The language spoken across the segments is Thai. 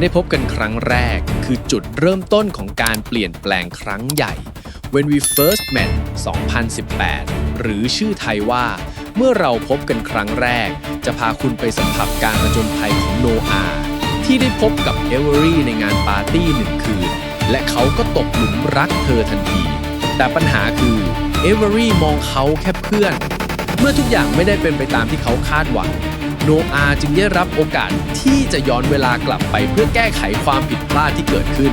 ได้พบกันครั้งแรก คือจุดเริ่มต้นของการเปลี่ยนแปลงครั้งใหญ่ When We First Met 2018 หรือชื่อไทยว่า เมื่อเราพบกันครั้งแรก จะพาคุณไปสัมผัสการประจนภัยของโนอาห์ที่ได้พบกับเอเวอรี่ในงานปาร์ตี้หนึ่งคืน และเขาก็ตกหลุมรักเธอทันที แต่ปัญหาคือเอเวอรี่มองเขาแค่เพื่อน เมื่อทุกอย่างไม่ได้เป็นไปตามที่เขาคาดหวัง โนอาจึงได้รับโอกาสที่จะย้อนเวลากลับไปเพื่อแก้ไขความผิดพลาดที่เกิดขึ้น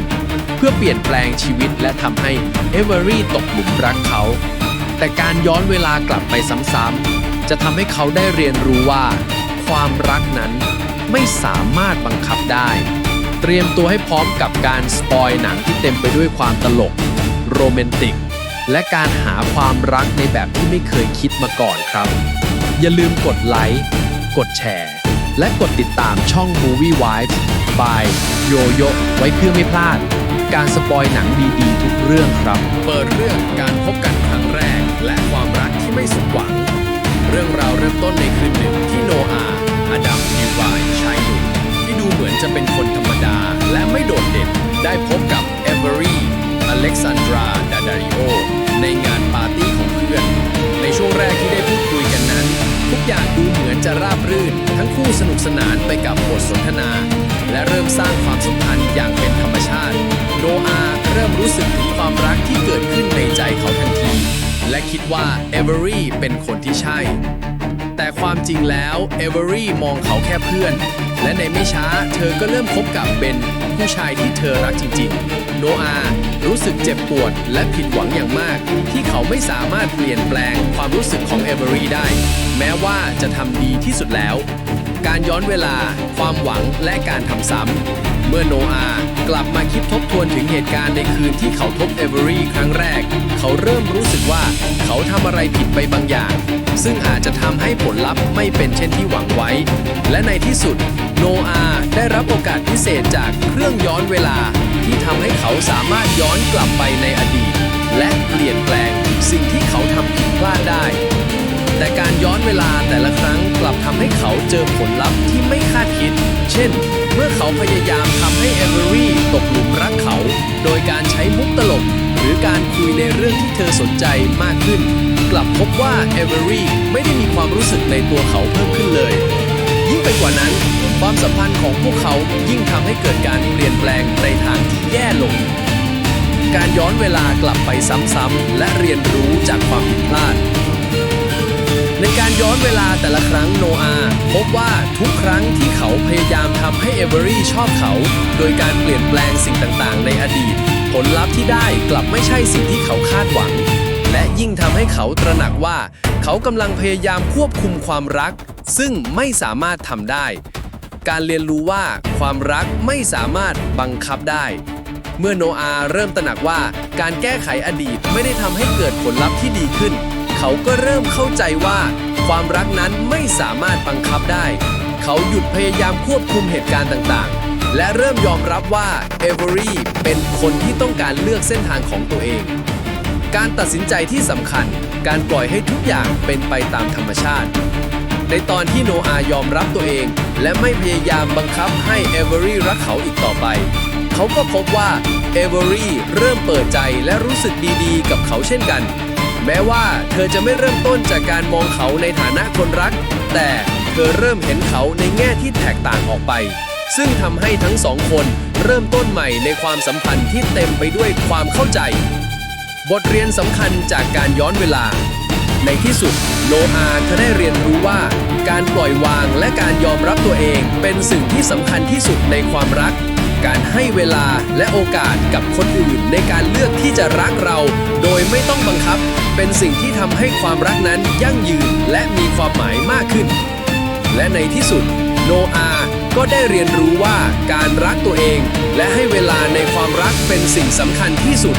เพื่อเปลี่ยนแปลงชีวิตและทำให้เอเวอรี่ตกหลุมรักเขา แต่การย้อนเวลากลับไปซ้ำๆจะทำให้เขาได้เรียนรู้ว่า ความรักนั้นไม่สามารถบังคับได้ เตรียมตัวให้พร้อมกับการสปอยหนังที่เต็มไปด้วยความตลก โรแมนติก และการหาความรักในแบบที่ไม่เคยคิดมาก่อนครับ อย่าลืมกดไลค์ กดแชร์ และกดติดตามช่อง Movie Vibes by โยโยไว้เพื่อไม่พลาด การสปอยหนังดีๆ ทุกเรื่องครับ เปิดเรื่องการพบกันครั้งแรก และความรักที่ไม่สมหวัง เรื่องราวเริ่มต้นในคืนหนึ่งที่โนอาห์อดัมนิวายชายหนุ่มที่ดูเหมือนจะเป็นคนธรรมดาและไม่โดดเด่นได้พบ จะราบรื่น ทั้งคู่สนุกสนานไปกับบทสนทนา และเริ่มสร้างความสัมพันธ์อย่างเป็นธรรมชาติ โนอาห์เริ่มรู้สึกถึงความรักที่เกิดขึ้นในใจเขาทันที และคิดว่าเอเวอรี่เป็นคนที่ใช่ แต่ความจริงแล้วเอเวอรี่มองเขาแค่เพื่อน และในไม่ช้าเธอก็เริ่มคบกับเบนผู้ชายที่เธอรักจริงๆ โนอารู้สึกเจ็บปวดและผิดหวังอย่างมาก ที่เขาไม่สามารถเปลี่ยนแปลงความรู้สึกของเอเวอรี่ได้ แม้ว่าจะทำดีที่สุดแล้ว การย้อนเวลา ความหวังและการทำซ้ำเมื่อโนอาห์กลับมาคิดทบทวนถึงเหตุการณ์ในคืนที่เขาพบเอเวอรี่ครั้งแรก เขาเริ่มรู้สึกว่าเขาทำอะไรผิดไปบางอย่าง ซึ่งอาจจะทำให้ผลลัพธ์ไม่เป็นเช่นที่หวังไว้ และในที่สุดโนอาห์ได้รับโอกาสพิเศษจากเครื่องย้อนเวลา ที่ทำให้เขาสามารถย้อนกลับไปในอดีต และเปลี่ยนแปลงสิ่งที่เขาทำผิดพลาดได้ แต่การย้อนเวลาแต่ละครั้งกลับทำให้เขาเจอผลลัพธ์ที่ไม่คาดคิด เช่น เมื่อเขาพยายามทำให้เอเวอรี่ตกหลุมรักเขา โดยการใช้มุกตลก รือการคุยในเรื่องที่เธอสนใจมากขึ้น กลับพบว่าเอเวอรี่ไม่ได้มีความรู้สึกในตัวเขาเพิ่มขึ้นเลย ยิ่งไปกว่านั้น ความสัมพันธ์ของพวกเขายิ่งทำให้เกิดการเปลี่ยนแปลงในทางที่แย่ลง การย้อนเวลากลับไปซ้ำๆและเรียนรู้จากความผิดพลาดในการย้อนเวลาแต่ละครั้งโนอาพบว่าทุกครั้งที่เขาพยายามทำให้เอเวอรี่ชอบเขา โดยการเปลี่ยนแปลงสิ่งต่างๆ ในอดีตผลลัพธ์ที่ได้กลับไม่ใช่สิ่งที่เขาคาดหวัง และยิ่งทำให้เขาตระหนักว่า เขากำลังพยายามควบคุมความรัก ซึ่งไม่สามารถทำได้ การเรียนรู้ว่าความรักไม่สามารถบังคับได้ เมื่อโนอาเริ่มตระหนักว่าการแก้ไขอดีตไม่ได้ทำให้เกิดผลลัพธ์ที่ดีขึ้น เขาก็เริ่มเข้าใจว่า ความรักนั้นไม่สามารถบังคับได้ เขาหยุดพยายามควบคุมเหตุการณ์ต่างๆ และเริ่มยอมรับว่าเอเวอรี่เป็นคนที่ต้องการเลือกเส้นทางของตัวเอง การตัดสินใจที่สำคัญ การปล่อยให้ทุกอย่างเป็นไปตามธรรมชาติ ในตอนที่โนอายอมรับตัวเอง และไม่พยายามบังคับให้เอเวอรี่รักเขาอีกต่อไป เขาก็พบว่าเอเวอรี่เริ่มเปิดใจและรู้สึกดีๆ กับเขาเช่นกัน แม้ว่าเธอจะไม่เริ่มต้นจากการมองเขาในฐานะคนรัก แต่เธอเริ่มเห็นเขาในแง่ที่แตกต่างออกไป ซึ่งทำให้ทั้งสองคนเริ่มต้นใหม่ในความสัมพันธ์ที่เต็มไปด้วยความเข้าใจ บทเรียนสำคัญจากการย้อนเวลา ในที่สุดโนอาเธอได้เรียนรู้ว่า การปล่อยวางและการยอมรับตัวเองเป็นสิ่งที่สำคัญที่สุดในความรัก การให้เวลาและโอกาสกับคนอื่นในการเลือกที่จะรักเรา โดยไม่ต้องบังคับ เป็นสิ่งที่ทำให้ความรักนั้นยั่งยืนและมีความหมายมากขึ้น และในที่สุดโนอา ก็ได้เรียนรู้ว่าการรักตัวเอง และให้เวลาในความรักเป็นสิ่งสำคัญที่สุด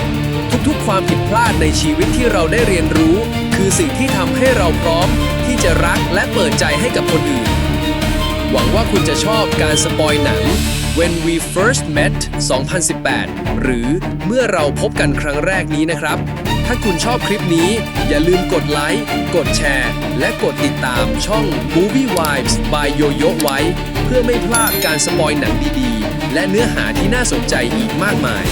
ทุกๆ ความผิดพลาดในชีวิตที่เราได้เรียนรู้ คือสิ่งที่ทำให้เราพร้อม ที่จะรักและเปิดใจให้กับคนอื่น หวังว่าคุณจะชอบการสปอยหนัง When We First Met 2018 หรือเมื่อเราพบกันครั้งแรกนี้นะครับ ถ้าคุณชอบคลิปนี้ อย่าลืมกดไลค์ กดแชร์ และกดติดตามช่อง Movie Vibes by Yoyo ไว้ เพื่อไม่พลาดการสปอยหนังดีๆ และเนื้อหาที่น่าสนใจอีกมากมาย